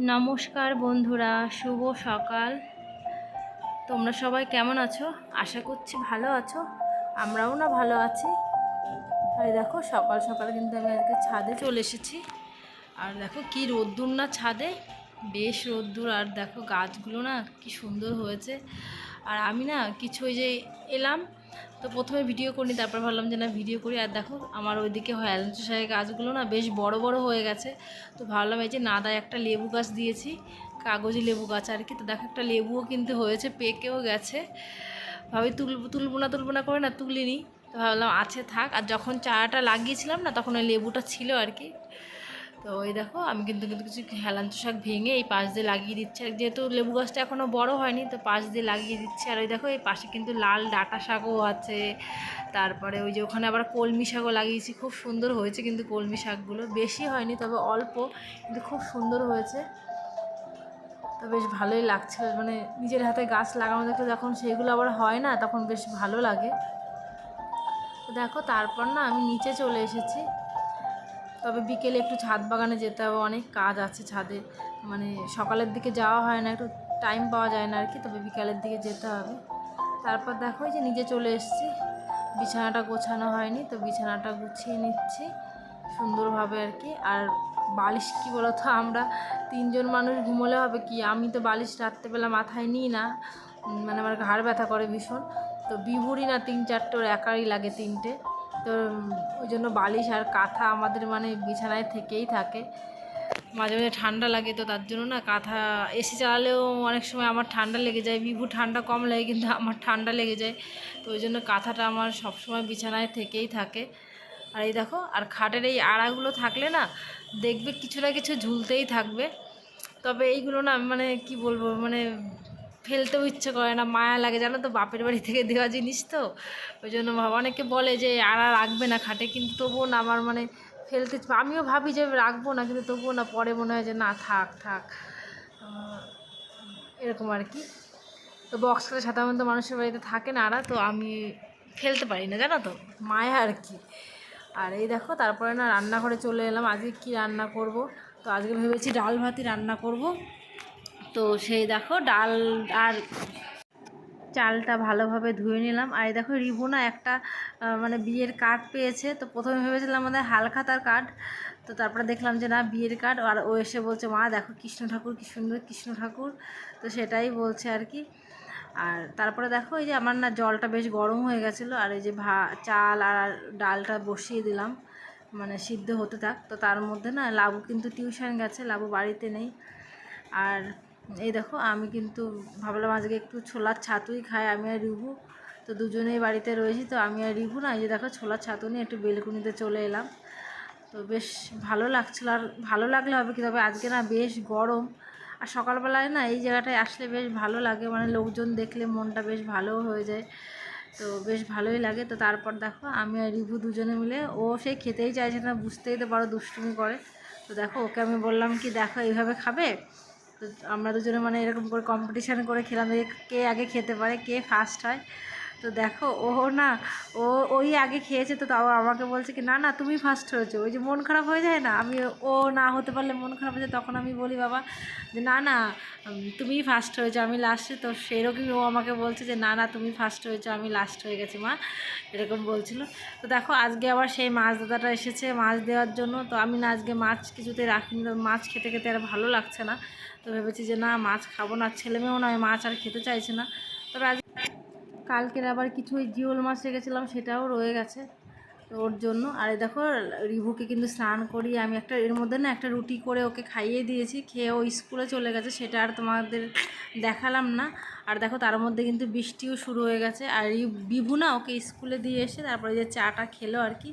নমস্কার বন্ধুরা, শুভ সকাল। তোমরা সবাই কেমন আছো? আশা করছি ভালো আছো। আমরাও না ভালো আছি। আর দেখো, সকাল সকাল কিন্তু আমি আজকে ছাদে চলে এসেছি। আর দেখো কি রোদ্দুর না ছাদে? বেশ রোদ্দুর। আর দেখো গাছগুলো না কি সুন্দর হয়েছে। আর আমি না কিছু ওই যে এলাম তো প্রথমে ভিডিও করি তারপর ভাবলাম যে না ভিডিও করি। আর দেখো, আমার ওইদিকে হেলেঞ্চু শাকের গাছগুলো না বেশ বড় বড় হয়ে গেছে। তো ভাবলাম এই যে নাদায় একটা লেবু গাছ দিয়েছি, কাগজি লেবু গাছ আর কি। তো দেখো একটা লেবুও কিন্তু হয়েছে, পেকেও গেছে। ভাবি তুলবো তুলবো না তুলবো না করে না তুলিনি। তো ভাবলাম আছে থাক। আর যখন চারাটা লাগিয়েছিলাম না, তখন ওই লেবুটা ছিল আর কি। তো ওই দেখো, আমি কিন্তু কিন্তু কিছু হেলান্ত শাক ভেঙে এই পাশ দিয়ে লাগিয়ে দিচ্ছি। আর যেহেতু লেবু গাছটা এখনও বড় হয়নি, তো পাশ দিয়ে লাগিয়ে দিচ্ছি। আর ওই দেখো, এই পাশে কিন্তু লাল ডাটা শাকও আছে। তারপরে ওই যে ওখানে আবার কলমি শাকও লাগিয়েছি। খুব সুন্দর হয়েছে কিন্তু কলমি শাকগুলো। বেশি হয়নি, তবে অল্প, কিন্তু খুব সুন্দর হয়েছে। তো বেশ ভালোই লাগছে। মানে নিজের হাতে গাছ লাগানো দেখে যখন সেগুলো আবার হয় না, তখন বেশ ভালো লাগে। দেখো, তারপর না আমি নিচে চলে এসেছি। তবে বিকেলে একটু ছাদ বাগানে যেতে হবে, অনেক কাজ আছে ছাদে। মানে সকালের দিকে যাওয়া হয় না, একটু টাইম পাওয়া যায় না আর কি, তবে বিকালের দিকে যেতে হবে। তারপর দেখো যে নিজে চলে এসেছি। বিছানাটা গোছানো হয়নি, তো বিছানাটা গুছিয়ে নিচ্ছি সুন্দরভাবে আর কি। আর বালিশ কি বলতো, আমরা তিনজন মানুষ ঘুমোলে হবে কি? আমি তো বালিশ রাত্রেবেলা মাথায় নিই না মানে আমার ঘাড় ব্যথা করে ভীষণ। তো বিভুরি না তিন চারটে ওর একারই লাগে তিনটে। তো ওই জন্য বালিশ আর কাঁথা আমাদের মানে বিছানায় থেকেই থাকে। মাঝে মাঝে ঠান্ডা লাগে তো তার জন্য না কাঁথা এসি চালালেও অনেক সময় আমার ঠান্ডা লেগে যায়। বিভু ঠান্ডা কম লাগে কিন্তু আমার ঠান্ডা লেগে যায়। তো ওই জন্য কাঁথাটা আমার সবসময় বিছানায় থেকেই থাকে। আর এই দেখো, আর খাটের এই আড়াগুলো থাকলে না দেখবে কিছু না কিছু ঝুলতেই থাকবে। তবে এইগুলো না মানে কি বলব মানে ফেলতেও ইচ্ছে করে না, মায়া লাগে, জানো তো? বাপের বাড়ি থেকে দেওয়া জিনিস তো। ওই জন্য অনেকে বলে যে, আর রাখবে না খাটে, কিন্তু তবুও না আমার মানে ফেলতে আমিও ভাবি যে, রাখব না, কিন্তু তবুও না, পরে মনে হয় যে, না, থাক থাক। এরকম আর কি। তো বক্স করে সাধারণত মানুষের বাড়িতে থাকে না আড়া তো আমি ফেলতে পারি না, জানো তো? মায়া আর কি। আর এই দেখো, তারপরে না, রান্নাঘরে চলে এলাম। আজকে কি রান্না করব? তো আজকে ভেবেছি ডাল ভাতই রান্না করব। তো সেই দেখো ডাল আর চালটা ভালোভাবে ধুয়ে নিলাম। আর এই দেখো রিবু না একটা মানে বিয়ের কার্ড পেয়েছে। তো প্রথমে ভেবেছিলাম আমাদের হালখাতার কার্ড। তো তারপরে দেখলাম যে না, বিয়ের কার্ড। আর ও এসে বলছে, মা, দেখো কৃষ্ণ ঠাকুর, কী সুন্দর কৃষ্ণ ঠাকুর। তো সেটাই বলছে আর কি। আর তারপরে দেখো, এই যে আমার না জলটা বেশ গরম হয়ে গেছিল। আর এই যে ভা, চাল আর ডালটা বসিয়ে দিলাম। মানে সিদ্ধ হতে থাক। তো তার মধ্যে না, লাবু কিন্তু টিউশন গেছে। লাবু বাড়িতে নেই। আর এই দেখো, আমি কিন্তু ভাবলাম আজকে একটু ছোলার ছাতুই খাই, আমি আর রিভু। তো দুজনেই বাড়িতে রয়েছি, তো আমি আর রিভু না, এই যে দেখো ছোলার ছাতু নিয়ে একটু বেলকুনিতে চলে এলাম। তো বেশ ভালো লাগছিল, আর ভালো লাগলে হবে কি, তবে আজকে না বেশ গরম। আর সকালবেলায় না এই জায়গাটায় আসলে বেশ ভালো লাগে মানে লোকজন দেখলে মনটা বেশ ভালো হয়ে যায়। তো বেশ ভালোই লাগে। তো তারপর দেখো, আমি আর রিভু দুজনে মিলে, ও সেই খেতেই চাইছে না, বুঝতেই তো পারো দুষ্টুমি করে। তো দেখো, ওকে আমি বললাম কি, দেখো, এইভাবে খাবে? তো আমরা দুজনে মানে এরকম করে কম্পিটিশান করে খেলাম যে কে আগে খেতে পারে, কে ফার্স্ট হয়। তো দেখো ও না, ও ওই আগে খেয়েছে তো তাও আমাকে বলছে কি, না না, তুমি ফার্স্ট হয়েছো। ওই যে মন খারাপ হয়ে যায় না? আমি, ও না হতে পারলে মন খারাপ হয়ে যায়, তখন আমি বলি, বাবা, যে না না তুমিই ফার্স্ট হয়েছো, আমি লাস্টে তো সেরকমই ও আমাকে বলছে যে, না না, তুমি ফার্স্ট হয়েছো, আমি লাস্ট হয়ে গেছি, মা। এরকম বলছিল। তো দেখো, আজকে আবার সেই মাছ দাদাটা এসেছে মাছ দেওয়ার জন্য। তো আমি না আজকে মাছ কিছুতে রাখিনি মাছ খেতে খেতে আর ভালো লাগছে না। তো ভেবেছি যে, না, মাছ খাব না, ছেলে মেয়েও নয়, মাছ আর খেতে চাইছে না। তবে আজ কালকের আবার কিছু ওই জিওল মাছ রেখেছিলাম, সেটাও রয়ে গেছে তো ওর জন্য। আর দেখো, রিভুকে কিন্তু স্নান করিয়ে আমি একটা, এর মধ্যে না একটা রুটি করে ওকে খাইয়ে দিয়েছি, খেয়ে ও স্কুলে চলে গেছে, সেটা আর তোমাদের দেখালাম না। আর দেখো, তার মধ্যে কিন্তু বৃষ্টিও শুরু হয়ে গেছে। আর বিভু না ওকে স্কুলে দিয়ে এসে তারপরে যে চাটা খেলো আর কি।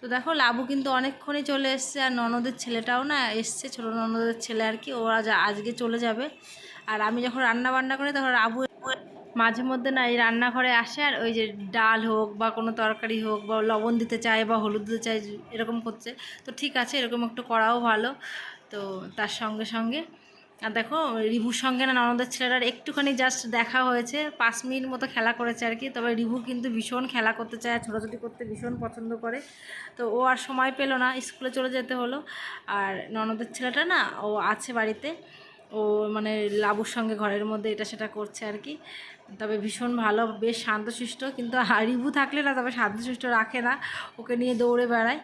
তো দেখো, লাবু কিন্তু অনেকক্ষণই চলে এসছে, আর ননদের ছেলেটাও না এসছে, ছোটো ননদের ছেলে আর কি, ওরা আজকে চলে যাবে। আর আমি যখন রান্না বান্না করি, তখন আবু মাঝে মধ্যে না এই রান্নাঘরে আসে আর ওই যে ডাল হোক বা কোনো তরকারি হোক বা লবণ দিতে চায় বা হলুদ দিতে চায়, এরকম করছে। তো ঠিক আছে, এরকম একটু করাও ভালো। তো তার সঙ্গে সঙ্গে, আর দেখো, রিভুর সঙ্গে না ননদের ছেলেটার একটুখানি জাস্ট দেখা হয়েছে, পাঁচ মিনিট মতো খেলা করেছে আর কি। তবে রিভু কিন্তু ভীষণ খেলা করতে চায়, ছোটাছুটি করতে ভীষণ পছন্দ করে। তো ও আর সময় পেল না, স্কুলে চলে যেতে হলো। আর ননদের ছেলেটা না, ও আছে বাড়িতে। ও মানে লাবুর সঙ্গে ঘরের মধ্যে এটা সেটা করছে আর কি। তবে ভীষণ ভালো, বেশ শান্তশিষ্ট, কিন্তু রিভু থাকলে না তবে শান্তশিষ্ট রাখে না, ওকে নিয়ে দৌড়ে বেড়ায়।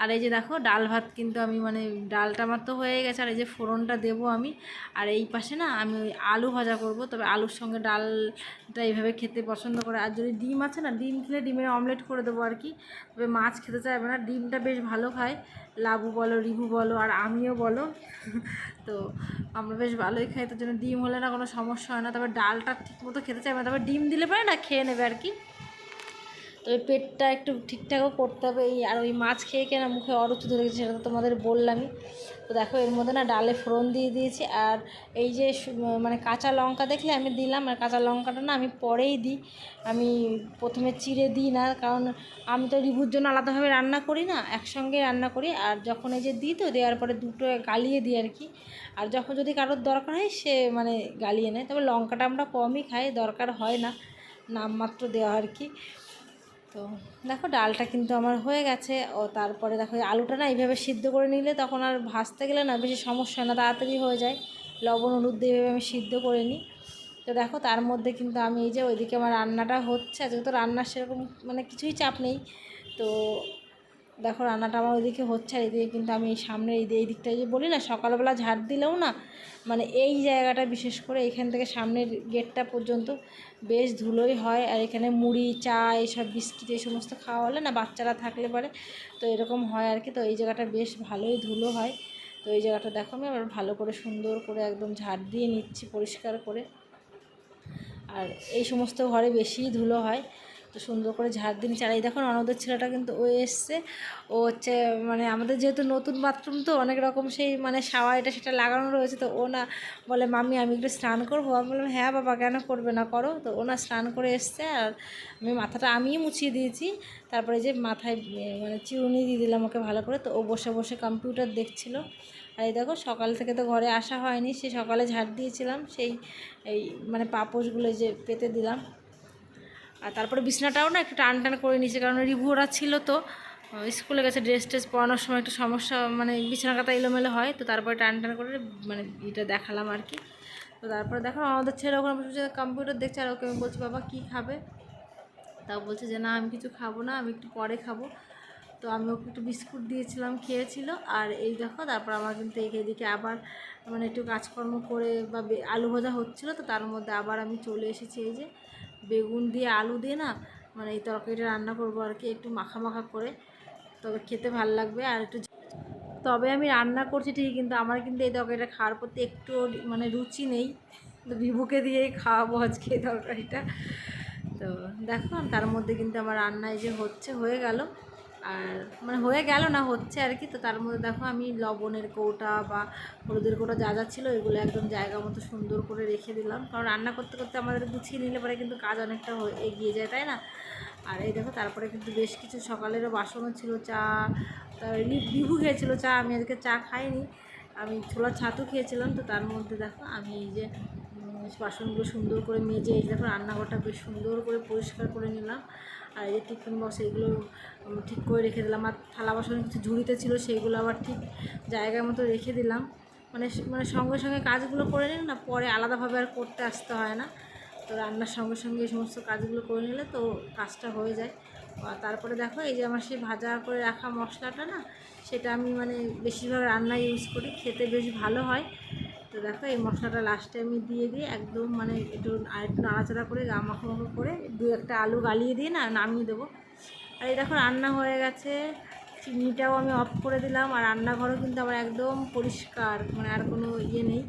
আর এই যে দেখো, ডাল ভাত কিন্তু আমি মানে ডালটা আমার তো হয়ে গেছে, আর এই যে ফোড়নটা দেবো আমি। আর এই পাশে না আমি ওই আলু ভাজা করব, তবে আলুর সঙ্গে ডালটা এইভাবে খেতে পছন্দ করে। আর যদি ডিম আছে না, ডিম খেলে ডিমের অমলেট করে দেবো আর কি। তবে মাছ খেতে চাইবে না, ডিমটা বেশ ভালো খায়। লাবু বলো রিভু বলো, আর আমিও বলো। তো আমরা বেশ ভালোই খাই তার জন্য ডিম হলে না কোনো সমস্যা হয় না। তারপর ডালটা ঠিক মতো খেতে চাই না, তারপর ডিম দিলে পারে না খেয়ে নেবে আর কি। তবে পেটটা একটু ঠিকঠাকও করতে হবে। এই আর ওই মাছ খেয়ে খেয়ে না মুখে অরুচি ধরে গেছে, সেটা তো তোমাদের বললামই। তো দেখো এর মধ্যে না ডালে ফোড়ন দিয়ে দিয়েছি আর এই যে মানে কাঁচা লঙ্কা দেখলে আমি দিলাম আর কাঁচা লঙ্কাটা না আমি পরেই দিই। আমি প্রথমে চিড়ে দিই না, কারণ আমি তো রিভুর জন্য আলাদাভাবে রান্না করি না, একসঙ্গে রান্না করি। আর যখন এই যে দিই তো দেওয়ার পরে দুটো গালিয়ে দিই আর কি। আর যখন যদি কারোর দরকার হয় সে মানে গালিয়ে নেয়, তবে লঙ্কাটা আমরা কমই খাই, দরকার হয় না, নামমাত্র দেওয়া আর কি। তো দেখো ডালটা কিন্তু আমার হয়ে গেছে। ও তারপরে দেখো আলুটা না এইভাবে সিদ্ধ করে নিলে তখন আর ভাজতে গেলে না বেশি সমস্যা না, তাড়াতাড়ি হয়ে যায়। লবণ, হলুদ দিয়ে এইভাবে আমি সিদ্ধ করে নিই। তো দেখো তার মধ্যে কিন্তু আমি এই যে ওইদিকে আমার রান্নাটা হচ্ছে। আজকে তো রান্নার সেরকম মানে কিছুই চাপ নেই। তো দেখো রান্নাটা আমার ওইদিকে হচ্ছে আর এদিকে কিন্তু আমি এই সামনে এই এই দিকটা যে বলি না, সকালবেলা ঝাড় দিলেও না মানে এই জায়গাটা বিশেষ করে এখান থেকে সামনের গেটটা পর্যন্ত বেশ ধুলোই হয়। আর এখানে মুড়ি, চা এইসব বিস্কিট, এই সমস্ত খাওয়া হলে না বাচ্চারা থাকলে পরে। তো এরকম হয় আর কি। তো এই জায়গাটা বেশ ভালোই ধুলো হয়। তো এই জায়গাটা দেখো আমি আবার ভালো করে সুন্দর করে একদম ঝাড় দিয়ে নিচ্ছি পরিষ্কার করে। আর এই সমস্ত ঘরে বেশিই ধুলো হয়। তো সুন্দর করে ঝাড় দিন চালাই দেখো ননদের ছেলেটা কিন্তু ও এসছে। ও হচ্ছে মানে আমাদের যেহেতু নতুন বাথরুম, তো অনেক রকম সেই মানে শাওয়ার এটা সেটা লাগানো রয়েছে। তো ও না বলে মামি আমি একটু স্নান করব। আমি বললাম হ্যাঁ বাবা, কেন করবে না? করো। তো ও না স্নান করে এসছে। আর আমি মাথাটা আমিই মুছিয়ে দিয়েছি। তারপরে যে মাথায় মানে চিরুনি দিয়ে দিলাম ওকে ভালো করে। তো ও বসে বসে কম্পিউটার দেখছিল। আর এই দেখো, সকাল থেকে তো ঘরে আসা হয়নি। সে সকালে ঝাড় দিয়েছিলাম। সেই, এই মানে পাপোশগুলো যে পেতে দিলাম। আর তারপরে বিছনাটাও না একটু টান টান করে নিয়েছে, কারণ রিভু ওরা ছিল তো স্কুলে গেছে ড্রেস ট্রেস পরানোর সময় একটু সমস্যা মানে বিছানা কাতা এলোমেলো হয়, তো তারপরে টান টান করে মানে এটা দেখালাম আর কি। তো তারপরে দেখো আমাদের ছেলে ওখানে বসে কম্পিউটার দেখছে, আর ওকে আমি বলছি, বাবা, কী খাবে? তাও বলছে যে, না, আমি কিছু খাব না, আমি একটু পরে খাব। তো আমি ওকে একটু বিস্কুট দিয়েছিলাম, খেয়েছিল, আর এই দেখো, তারপর আমার কিন্তু এদিকে আবার মানে একটু কাজকর্ম করে বে- আলু ভাজা হচ্ছিল, তো তার মধ্যে আবার আমি চলে এসেছি এই যে। বেগুন দিয়ে আলু দিয়ে না মানে এই তরকারিটা রান্না করব আর কি, একটু মাখা মাখা করে। তবে খেতে ভালো লাগবে আর একটু তবে আমি রান্না করছি ঠিকই, কিন্তু আমার কিন্তু এই তরকারিটা খাওয়ার প্রতি একটু মানে রুচি নেই। তো বিভুকে দিয়েই খাওয়াবো আজকে এই তরকারিটা। তো দেখো, তার মধ্যে কিন্তু আমার রান্নায় যে হচ্ছে, হয়ে গেল। আর মানে হয়ে গেল না, হচ্ছে আর কি। তো তার মধ্যে দেখো আমি লবণের কৌটা বা হলুদের কৌটা যা যা ছিল এগুলো একদম জায়গা মতো সুন্দর করে রেখে দিলাম। কারণ রান্না করতে করতে আমাদের গুছিয়ে নিলে পরে কিন্তু কাজ অনেকটা এগিয়ে যায়, তাই না? আর এই দেখো তারপরে কিন্তু বেশ কিছু সকালেরও বাসনও ছিল, চা বিভু খেয়েছিল, চা আমি আজকে চা খাইনি। আমি ছোলা ছাতু খেয়েছিলাম, তো তার মধ্যে দেখো আমি এই যে বাসনগুলো সুন্দর করে মেজে এই দেখো রান্নাঘরটা বেশ সুন্দর করে পরিষ্কার করে নিলাম। আর এই যে টিফিন বক্স, এগুলো করে রেখে দিলাম আর থালা বাসন কিছু ঝুড়িতে ছিল সেইগুলো আবার ঠিক জায়গার মতো রেখে দিলাম। মানে মানে সঙ্গে সঙ্গে কাজগুলো করে নিলে না পরে আলাদাভাবে আর করতে আসতে হয় না। তো রান্নার সঙ্গে সঙ্গে এই সমস্ত কাজগুলো করে নিলে তো কাজটা হয়ে যায়। তারপরে দেখো এই যে আমার সেই ভাজা করে রাখা মশলাটা না, সেটা আমি মানে বেশিরভাগ রান্নায় ইউজ করি, খেতে বেশ ভালো হয়। তো দেখো এই মশলাটা লাস্টে আমি দিয়ে দিয়ে একদম মানে একটু, আর একটু নাড়াচাড়া করে গা মাখো মাখো করে দু একটা আলু গালিয়ে দিয়ে না নামিয়ে দেবো। আর এই দেখো রান্না হয়ে গেছে। চিনিটাও আমি অফ করে দিলাম আর রান্নাঘরও কিন্তু আমার একদম পরিষ্কার মানে আর কোনো ইয়ে নেই।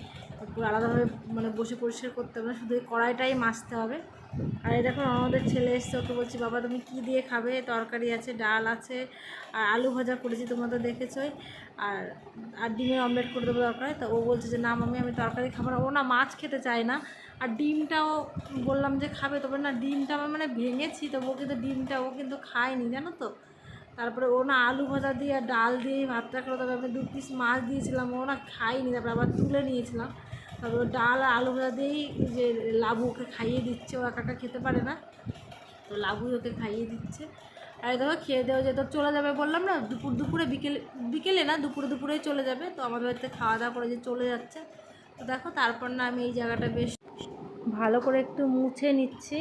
পুরো আলাদাভাবে মানে বসে পরিষ্কার করতে হবে না, শুধু কড়াইটাই মাছতে হবে। আর দেখো, আমাদের ছেলে এসছে, ওকে বলছি, বাবা, তুমি কি দিয়ে খাবে? তরকারি আছে, ডাল আছে, আর আলু ভাজা করেছি, তোমরা তো দেখেছোই। আর আর ডিমের অমলেট করে দেবো দরকার তো ও বলছে যে, না মামি আমি তরকারি খাব না। ও না মাছ খেতে চায় না। আর ডিমটাও বললাম যে, খাবে তবে না, ডিমটা আমার মানে ভেঙেছি তবু ও কিন্তু ডিমটা ও কিন্তু খায়নি, জানো তো? তারপরে ও না আলু ভাজা দিয়ে আর ডাল দিয়ে ভাতটা করে তবে আমি দু পিস মাছ দিয়েছিলাম, ও না খাইনি তারপরে আবার তুলে নিয়েছিলাম। তারপর ডাল, আলু ভাজা দিয়েই যে লাবু ওকে খাইয়ে দিচ্ছে, ও একা একা খেতে পারে না। তো লাবুই ওকে খাইয়ে দিচ্ছে। আর দেখো, খেয়ে দেওয়া যেত চলে যাবে বললাম না, দুপুর, দুপুরে বিকেলে বিকেলে না, দুপুরে, দুপুরেই চলে যাবে। তো আমাদের বাড়িতে খাওয়া দাওয়া করে যে চলে যাচ্ছে। তো দেখো, তারপর না আমি এই জায়গাটা বেশ ভালো করে একটু মুছে নিচ্ছি।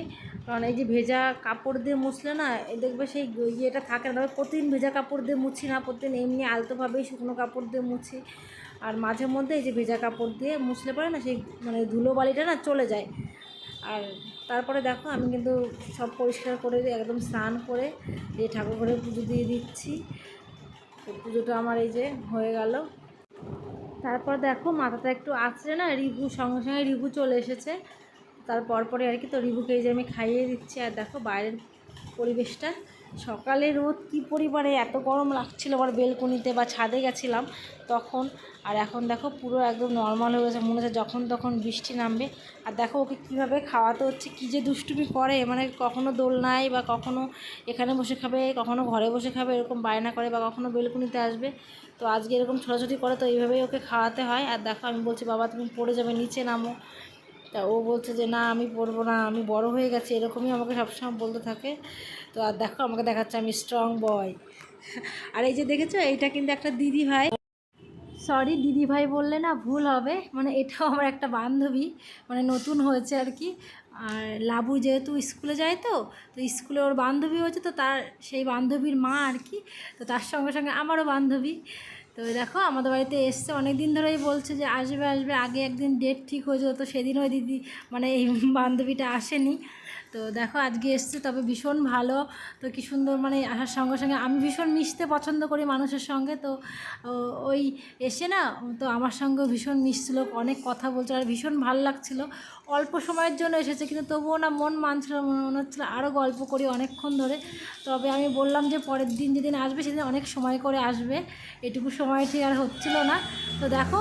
কারণ এই যে ভেজা কাপড় দিয়ে মুছলে না দেখবে সেই ইয়েটা থাকে না। প্রতিদিন ভেজা কাপড় দিয়ে মুছি না, প্রতিদিন এমনি আলতোভাবেই শুকনো কাপড় দিয়ে মুছি। আর মাঝে মধ্যে এই যে ভেজা কাপড় দিয়ে মুছলে পরে না সেই মানে ধুলোবালিটা না চলে যায়। আর তারপরে দেখো আমি কিন্তু সব পরিষ্কার করে একদম স্নান করে এই ঠাকুর ঘরে পুজো দিয়ে দিচ্ছি। পুজোটা আমার এই যে হয়ে গেল। তারপর দেখো মাথাটা একটু আঁচড়ে না রিভু, সঙ্গে সঙ্গে রিভু চলে এসেছে। তারপর পরে আর কি তো রিভুকে এই যে আমি খাইয়ে দিচ্ছি। আর দেখো বাইরের পরিবেশটা সকালে রোদ, কী পরিমাণে এত গরম লাগছিল আবার বেলকনিতে বা ছাদে গেছিলাম তখন। আর এখন দেখো পুরো একদম নর্মাল হয়ে গেছে, মনে হচ্ছে যখন তখন বৃষ্টি নামবে। আর দেখো ওকে কীভাবে খাওয়াতে হচ্ছে, কী যে দুষ্টুমি করে মানে কখনো দোলনায় বা কখনো এখানে বসে খাবে, কখনো ঘরে বসে খাবে, এরকম বায়না করে বা কখনো বেলকুনিতে আসবে। তো আজকে এরকম ছোটাছুটি করে তো এইভাবেই ওকে খাওয়াতে হয়। আর দেখো আমি বলছি, বাবা, তুমি পড়ে যাবে, নিচে নামো। তা ও বলছে যে, না, আমি পড়ব না, আমি বড় হয়ে গেছি। এরকমই আমাকে সবসময় বলতে থাকে। তো আর দেখো, আমাকে দেখাচ্ছে আমি স্ট্রং বয় আর এই যে দেখেছ, এইটা কিন্তু একটা দিদি ভাই সরি দিদি ভাই বললে না ভুল হবে মানে এটাও আমার একটা বান্ধবী মানে নতুন হয়েছে আর কি। আর লাবু যেহেতু স্কুলে যায় তো তো স্কুলে ওর বান্ধবী হয়েছে, তো তার, সেই বান্ধবীর মা আর কি, তো তার সঙ্গে সঙ্গে আমারও বান্ধবী। তো দেখো, আমাদের বাড়িতে এসছে অনেক দিন ধরেই বলছে যে আসবে আসবে, আগে একদিন ডেট ঠিক হয়েছিল তো সেদিন ওই দিদি মানে এই বান্ধবীটা আসেনি। তো দেখো, আজকে এসছে, তবে ভীষণ ভালো। তো কি সুন্দর মানে আসার সঙ্গে সঙ্গে আমি ভীষণ মিশতে পছন্দ করি মানুষের সঙ্গে। তো ওই এসে না, তো আমার সঙ্গেও ভীষণ মিশছিল, অনেক কথা বলছিল, আর ভীষণ ভালো লাগছিল। অল্প সময়ের জন্য এসেছে, কিন্তু তবুও না মন মানছিল, মনে হচ্ছিল আরও গল্প করি অনেকক্ষণ ধরে। তবে আমি বললাম যে, পরের দিন যেদিন আসবে, সেদিন অনেক সময় করে আসবে। এটুকু সময় ঠিক আর হচ্ছিল না। তো দেখো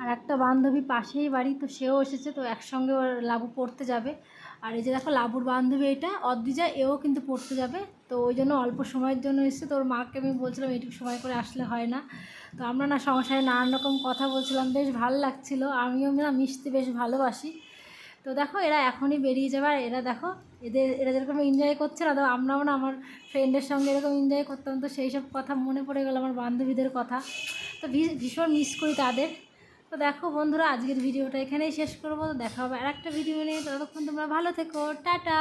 আর একটা বান্ধবী পাশেই বাড়ি, তো সেও এসেছে, তো একসঙ্গে ওর লাবু পড়তে যাবে। আর এই যে দেখো লাবুর বান্ধবী এটা অদ্রিজা এও কিন্তু পড়তে যাবে। তো ওই জন্য অল্প সময়ের জন্য এসেছে। তো ওর মাকে আমি বলছিলাম এইটুকু সময় করে আসলে হয় না। তো আমরা না সংসারে নানান রকম কথা বলছিলাম। বেশ ভালো লাগছিল। আমিও না মিশতে বেশ ভালোবাসি। তো দেখো, এরা এখনই বেরিয়ে যাবে। আর এরা দেখো, এদের, এরা যেরকম এনজয় করছে না তো আমরাও না আমার ফ্রেন্ডের সঙ্গে এরকম এনজয় করতাম। তো সেই সব কথা মনে পড়ে গেল আমার বান্ধবীদের কথা। তো ভীষণ মিস করি তাদের। তো দেখো বন্ধুরা, আজকের ভিডিওটা এখানেই শেষ করব। তো দেখা হবে আর একটা ভিডিও নিয়ে। ততক্ষণ তোমরা ভালো থেকো। টাটা!